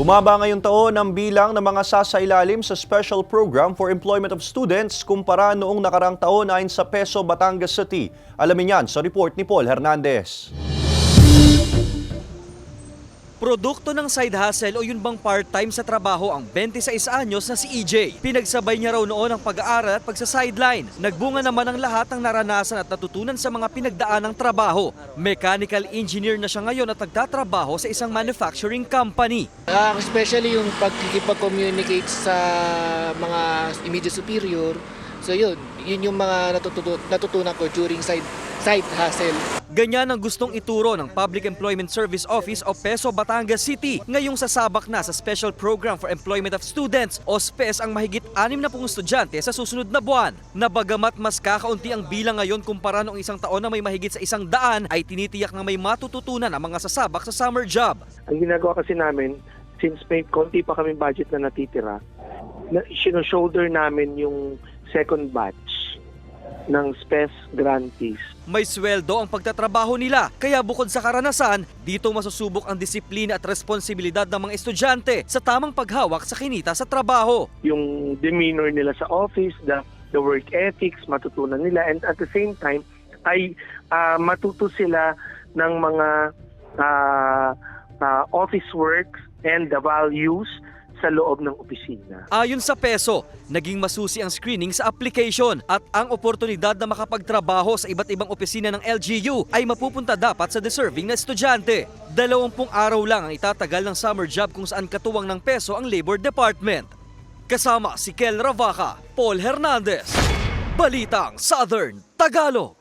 Bumaba ngayong taon ang bilang ng mga sasailalim sa Special Program for Employment of Students kumpara noong nakarang taon ayon sa Peso Batangas City. Alamin yan sa report ni Paul Hernandez. Produkto ng side hustle o yun bang part-time sa trabaho ang 26 anyos na si EJ. Pinagsabay niya raw noon ang pag-aaral at pagsa-sideline. Nagbunga naman ang lahat ng naranasan at natutunan sa mga pinagdaan ng trabaho. Mechanical engineer na siya ngayon at nagtatrabaho sa isang manufacturing company. Ah, especially yung pagkikipag-communicate sa mga immediate superior. So yun, yun yung mga natutunan ko during side side hustle. Ganyan ang gustong ituro ng Public Employment Service Office o PESO Batangas City ngayong sasabak na sa Special Program for Employment of Students o SPES ang mahigit 60 estudyante sa susunod na buwan. Na bagamat mas kakaunti ang bilang ngayon kumpara noong isang taon na may mahigit sa isang daan ay tinitiyak na may matututunan ang mga sasabak sa summer job. Ang ginagawa kasi namin, since may konti pa kami budget na natitira, na, shoulder namin yung second batch ng SPES grantees. May sweldo ang pagtatrabaho nila kaya bukod sa karanasan, dito masusubok ang disiplina at responsibilidad ng mga estudyante sa tamang paghawak sa kinita sa trabaho. Yung demeanor nila sa office, the, the work ethics, matutunan nila. And at the same time, ay ah, matuto sila ng mga ah, ah, office works and the values sa loob ng opisina. Ayon sa peso, naging masusi ang screening sa application at ang oportunidad na makapagtrabaho sa iba't ibang opisina ng LGU ay mapupunta dapat sa deserving na estudyante. Dalawampung araw lang ang itatagal ng summer job kung saan katuwang ng peso ang Labor Department. Kasama si Kel Ravaca, Paul Hernandez, Balitang Southern Tagalog.